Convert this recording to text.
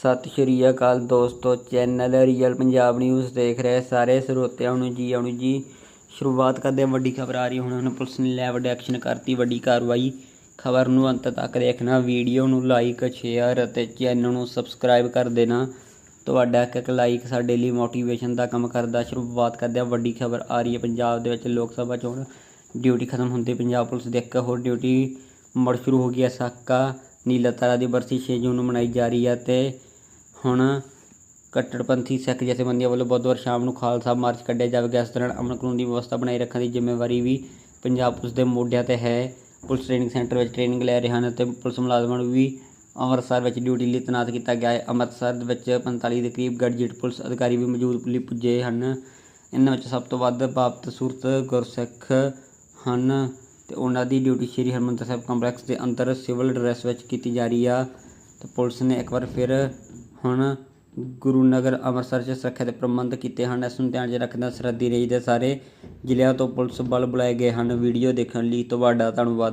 ਸਤਿ ਸ਼੍ਰੀ ਅਕਾਲ ਦੋਸਤੋ channel real Punjab news ਦੇਖ ਰਹੇ ਸਾਰੇ ਸਰੋਤਿਆਂ ਨੂੰ ਜੀ, ਆਉਣੀ ਜੀ। ਸ਼ੁਰੂਆਤ ਕਰਦੇ ਹਾਂ ਵੱਡੀ ਖਬਰ ਆ ਰਹੀ, ਹੁਣ ਹੁਣ ਪੁਲਿਸ ਨੇ ਲੈ ਵੱਡੇ ਐਕਸ਼ਨ ਕਰਤੀ ਵੱਡੀ ਕਾਰਵਾਈ। ਖਬਰ ਨੂੰ ਅੰਤ ਤੱਕ ਦੇਖਣਾ ਵੀਡੀਓ ਨੂੰ ਲਾਈਕ ਸ਼ੇਅਰ ਅਤੇ ਚੈਨਲ ਨੂੰ ਸਬਸਕ੍ਰਾਈਬ ਕਰ ਦੇਣਾ। ਤੁਹਾਡਾ ਇੱਕ ਇੱਕ ਲਾਈਕ ਸਾਡੇ ਲਈ ਮੋਟੀਵੇਸ਼ਨ ਦਾ ਕੰਮ ਕਰਦਾ। ਸ਼ੁਰੂਆਤ ਕਰਦੇ ਹਾਂ ਵੱਡੀ ਖਬਰ ਆ ਰਹੀ ਹੈ ਪੰਜਾਬ ਦੇ ਵਿੱਚ ਲੋਕ ਸਭਾ ਚੋਣ। ਡਿਊਟੀ ਖਤਮ ਹੁੰਦੀ, ਪੰਜਾਬ ਪੁਲਿਸ ਦੇ ਇੱਕ ਹੋਰ ਡਿਊਟੀ ਮੁੜ ਸ਼ੁਰੂ ਹੋ ਗਈ ਹੈ ਸਾਕਾ। ਨੀਲਾ ਤਾਰਾ ਦੀ ਬਰਸੀ 6 ਜੂਨ ਨੂੰ ਮਨਾਈ ਜਾ ਰਹੀ ਹੈ ਤੇ ਹੁਣ ਕੱਟੜਪੰਥੀ ਸਿੱਖ ਜਥੇਬੰਦੀਆਂ ਵੱਲੋਂ ਬੁੱਧਵਾਰ ਸ਼ਾਮ ਨੂੰ ਖਾਲਸਾ ਮਾਰਚ ਕੱਢਿਆ ਜਾਵੇਗਾ ਇਸ ਦੌਰਾਨ ਅਮਨ ਕਾਨੂੰਨ ਦੀ ਵਿਵਸਥਾ ਬਣਾਈ ਰੱਖਣ ਦੀ ਜ਼ਿੰਮੇਵਾਰੀ ਵੀ ਪੰਜਾਬ ਪੁਲਿਸ ਦੇ ਮੋਢਿਆਂ ਤੇ ਹੈ। ਪੁਲਿਸ ਟ੍ਰੇਨਿੰਗ ਸੈਂਟਰ ਵਿੱਚ ਟ੍ਰੇਨਿੰਗ ਲੈ ਰਹੇ ਹਨ ਅਤੇ ਪੁਲਿਸ ਮੁਲਾਜ਼ਮਾਂ ਨੂੰ ਵੀ ਅੰਮ੍ਰਿਤਸਰ ਵਿੱਚ ਡਿਊਟੀ ਲਈ ਤੈਨਾਤ ਕੀਤਾ ਗਿਆ ਹੈ। ਅੰਮ੍ਰਿਤਸਰ ਦੇ ਵਿੱਚ 45 ਦੇ ਕਰੀਬ ਗੜਜੀਟ ਪੁਲਿਸ ਅਧਿਕਾਰੀ ਵੀ ਮੌਜੂਦ ਲਈ ਪੁੱਜੇ ਹਨ। ਇਹਨਾਂ ਵਿੱਚ ਸਭ ਤੋਂ ਵੱਧ ਬਾਬਤ ਸੂਰਤ ਗੁਰਸਿੱਖ ਹਨ ਤੇ ਉਹਨਾਂ ਦੀ ਡਿਊਟੀ ਸ਼੍ਰੀ ਹਰਮੰਦਰ ਸਾਹਿਬ ਕੰਪਲੈਕਸ ਦੇ ਅੰਦਰ ਸਿਵਲ ਡਰੈਸ ਵਿੱਚ ਕੀਤੀ ਜਾ ਰਹੀ ਆ। ਤੇ ਪੁਲਿਸ ਨੇ ਇੱਕ ਵਾਰ ਫਿਰ ਹੁਣ ਗੁਰੂ ਨਗਰ ਅੰਮ੍ਰਿਤਸਰ 'ਚ ਸੁਰੱਖਿਆ ਦੇ ਪ੍ਰਬੰਧ ਕੀਤੇ ਹਨ। ਇਸ ਨੂੰ ਧਿਆਨ 'ਚ ਰੱਖਦਿਆਂ ਸਰਹੱਦੀ ਰੇਂਜ ਦੇ ਸਾਰੇ ਜ਼ਿਲ੍ਹਿਆਂ ਤੋਂ ਪੁਲਿਸ ਬਲ ਬੁਲਾਏ ਗਏ ਹਨ। ਵੀਡੀਓ ਦੇਖਣ ਲਈ ਤੁਹਾਡਾ ਧੰਨਵਾਦ।